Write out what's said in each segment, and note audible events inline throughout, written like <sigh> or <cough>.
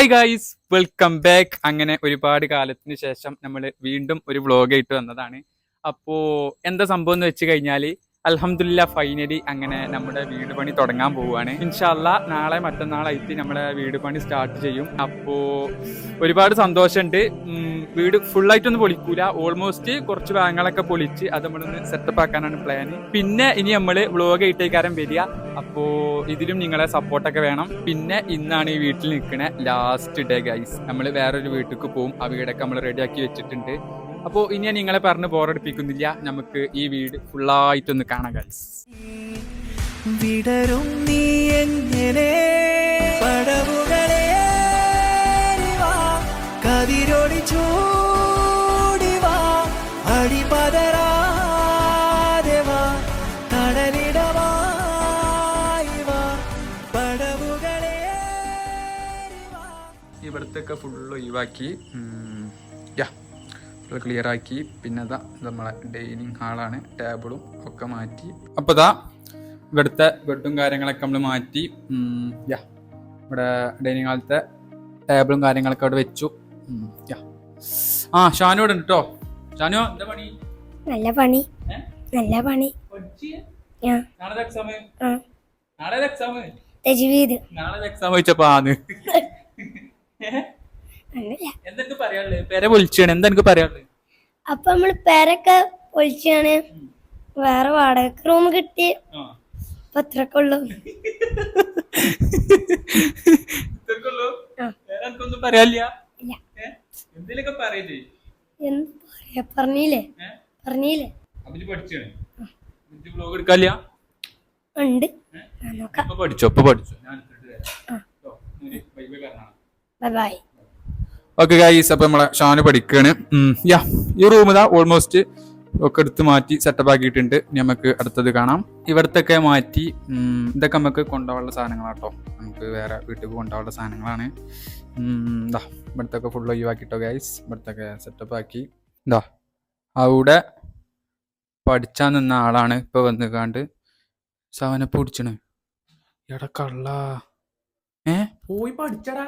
Hi guys welcome back അങ്ങനെ ഒരുപാട് കാലത്തിന് ശേഷം നമ്മൾ വീണ്ടും ഒരു വ്ളോഗ് ആയിട്ട് വന്നതാണ്. അപ്പോൾ എന്താ സംഭവം എന്ന് വെച്ച് കഴിഞ്ഞാൽ അൽഹംദുലില്ലാ ഫൈനലി അങ്ങനെ നമ്മുടെ വീട് പണി തുടങ്ങാൻ പോവുകയാണ്. ഇൻഷാല്ല നാളെ മറ്റന്നാളായിട്ട് നമ്മളെ വീട് പണി സ്റ്റാർട്ട് ചെയ്യും. അപ്പോ ഒരുപാട് സന്തോഷമുണ്ട്. വീട് ഫുള്ളായിട്ടൊന്നും പൊളിക്കൂല. ഓൾമോസ്റ്റ് കുറച്ച് ഭാഗങ്ങളൊക്കെ പൊളിച്ച് അത് നമ്മളൊന്ന് സെറ്റപ്പ് ആക്കാനാണ് പ്ലാൻ പിന്നെ ഇനി നമ്മൾ വ്ളോഗ് ഇട്ടേക്കാരം വരിക. അപ്പോ ഇതിലും നിങ്ങളെ സപ്പോർട്ടൊക്കെ വേണം. പിന്നെ ഇന്നാണ് ഈ വീട്ടിൽ നിൽക്കണ ലാസ്റ്റ് ഡേ ഗൈസ് നമ്മൾ വേറൊരു വീട്ടിലേക്ക് പോകും ആ വീടൊക്കെ നമ്മൾ റെഡിയാക്കി വെച്ചിട്ടുണ്ട്. അപ്പോൾ ഇനി ഞാൻ നിങ്ങളെ പറഞ്ഞ് ബോറടിപ്പിക്കുന്നില്ല നമുക്ക് ഈ വീട് ഫുള്ളായിട്ടൊന്ന് കാണാം ഗൈസ് വിടരും നീ എങ്ങനെ? പടവുകളെ കതിരൊടി ചൂടി വാ. അടിപതരാതെ വാ. കടലിടമായി വാ. പടവുകളെ ഇവിടത്തൊക്കെ ഫുള്ള് ഒഴിവാക്കി. ഫുൾ ക്ലിയർ ആക്കി. പിന്നെ അതാ നമ്മളെ ഡൈനിങ് ഹാളാണ് ടേബിളും ഒക്കെ മാറ്റി. അപ്പോൾ ഇതാ ഇവിടുത്തെ ബെഡും കാര്യങ്ങളൊക്കെ നമ്മൾ മാറ്റി. യാ ഇവിടെ ഡൈനിങ് ഹാളത്തെ ടേബിളും കാര്യങ്ങളൊക്കെ അവിടെ വെച്ചു. യാ. ആ ഷാനു ഇവിടെ ഉണ്ട് കേട്ടോ ഷാനു എന്താ പണി? നല്ല പണി. നല്ല പണി. നാളെ എക്സാം നാളെ എക്സാം വെച്ചപ്പോ ആന്ന്. ഒന്നുമില്ല <laughs> എന്തെനിക്ക് പറയാനുള്ളത് പേരെ വിളിച്ചാണ്. എന്താ എനിക്ക് പറയാനുള്ളത് അപ്പൊ നമ്മൾ പേരൊക്കെ ഒളിച്ചാണ് വേറെ വാടക റൂം കിട്ടി. അത്രക്കെ ഉള്ളു. പറയാനില്ല? പറയല്ലേ എന്ത് പറയാ? പറഞ്ഞില്ലേ? പറഞ്ഞില്ലേ? എടുക്കാല്ല ഉണ്ട്? ആ, പഠിച്ചോ? പഠിച്ചോ? ബൈ ബൈ ഓക്കെ ഗൈസ് അപ്പൊ നമ്മളെ ഷാന് പഠിക്കാണ്. യാ ഈ റൂം ഇതാ ഓൾമോസ്റ്റ് ഒക്കെ എടുത്ത് മാറ്റി സെറ്റപ്പ് ആക്കിയിട്ടുണ്ട്. നമുക്ക് അടുത്തത് കാണാം. ഇവിടത്തൊക്കെ മാറ്റി ഇതൊക്കെ നമുക്ക് കൊണ്ടുപോകാനുള്ള സാധനങ്ങളാട്ടോ. നമുക്ക് വേറെ വീട്ടിൽ കൊണ്ടുപോകാനുള്ള സാധനങ്ങളാണ്. ഇതാ ഇവിടത്തൊക്കെ ഫുൾ ഒഴിവാക്കിട്ടോ ഗൈസ് ഇവിടത്തൊക്കെ സെറ്റപ്പ് ആക്കി. ഇതാ അവിടെ പഠിച്ചാൻ നിന്ന ആളാണ് ഇപ്പൊ വന്നുകാണ്ട് സവനപ്പ് പിടിച്ചണ്. എടക്കള്ള കള്ള. ഏ? പോയി പഠിച്ചടാ.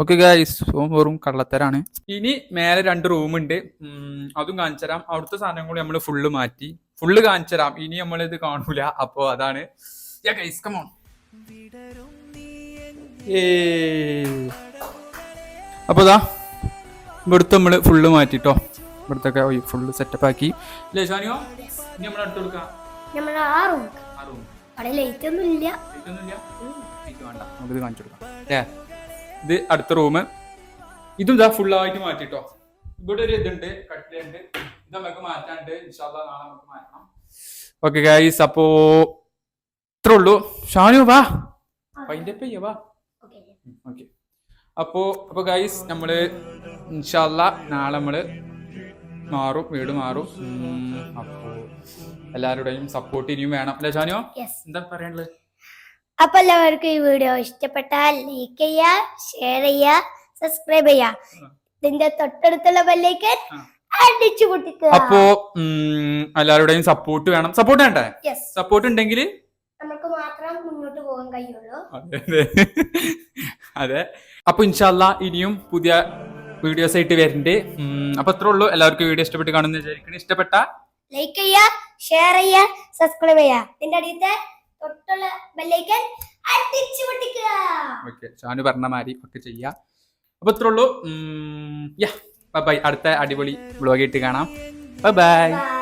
ഓക്കെ ഗൈസ് വെറും കള്ളത്തരാണ്. ഇനി മേലെ രണ്ട് റൂം ഉണ്ട്. അതും കാണിച്ചു തരാം അവിടുത്തെ സാധനം കൂടി നമ്മൾ ഫുള്ള് മാറ്റി. ഫുള്ള് കാണിച്ചു തരാം ഇനി നമ്മൾ ഇത് കാണൂല. അപ്പോ അതാണ്. ഗൈസ് കമോൺ അപ്പൊ ഇതാ ഇവിടുത്തെ നമ്മൾ ഫുള്ള് മാറ്റിട്ടോ. ഇവിടുത്തെ ഫുള്ള് സെറ്റപ്പ് ആക്കി. ലേശാനിയോ ഇനി നമ്മൾ അടുത്ത് കൊടുക്കാം. നമ്മൾ ആ റൂം ആ റൂം അവിടെ ലൈറ്റ് ഒന്നും ഇല്ല നമുക്കിത് കാണിച്ചു കൊടുക്കാം. ഏ ഇത് അടുത്ത റൂം ഇതും ഇതാ ഫുള്ളായിട്ട് ആയിട്ട് മാറ്റിട്ടോ. ഇവിടെ ഒരു ഇതുണ്ട് കട്ടിലുണ്ട്. ഇത് നമുക്ക് മാറ്റാണ്ട് ഇൻഷാല്ലാ നാളെ നമുക്ക് മാറ്റണം. ഓക്കെ ഗൈസ് അപ്പോ ഇത്രേ ഉള്ളൂ. ഷാനു വാ. അതിന്റെ പയ്യ വാ. ഓക്കെ അപ്പോ അപ്പൊ ഗൈസ് നമ്മൾ ഇൻഷാല്ല നാളെ നമ്മൾ മാറും വീട് മാറും. അപ്പോ എല്ലാവരുടെയും സപ്പോർട്ട് ഇനിയും വേണം. അല്ലേ ഷാനു? എന്താ പറയാനുള്ളത്? അപ്പൊ എല്ലാവർക്കും ഈ വീഡിയോ ഇഷ്ടപ്പെട്ടാൽ ലൈക്ക് ചെയ്യാ ഷെയർ ചെയ്യാ സബ്സ്ക്രൈബ് ചെയ്യാ ഇതിന്റെ തൊട്ടടുത്തുള്ള ബെല്ലേക്ക്. അടിച്ചു പൊട്ടിക്കുക. അപ്പോ എല്ലാവരുടെയും സപ്പോർട്ട് വേണം. സപ്പോർട്ട് വേണ്ടേ? സപ്പോർട്ട് ഉണ്ടെങ്കിൽ? നമുക്ക് മാത്രം മുന്നോട്ട് പോകാൻ കഴിയുള്ളൂ. അതെ അപ്പൊ ഇൻഷാല്ല ഇനിയും പുതിയ വീഡിയോസ് ആയിട്ട് വരുന്നുണ്ട് അപ്പൊ അത്രേ ഉള്ളൂ. എല്ലാവർക്കും വീഡിയോ ഇഷ്ടപ്പെട്ട് കാണുന്ന വിചാരിക്കണം ഇഷ്ടപ്പെട്ട ലൈക്ക് ചെയ്യാ ഷെയർ ചെയ്യാ സബ്സ്ക്രൈബ് ചെയ്യാ ഇതിന്റെ അടിയത്തെ തൊട്ടുള്ള ബെല്ലേക്കൻ അടിച്ചു പൊട്ടിക്കുക. ഓക്കെ ഷാനു പറഞ്ഞ മാതിരി ഒക്കെ ചെയ്യാം. അപ്പൊ ഉള്ളൂ. യാ ബൈ അടുത്ത അടിപൊളി ബ്ലോഗ് ആയിട്ട് കാണാം. Bye bye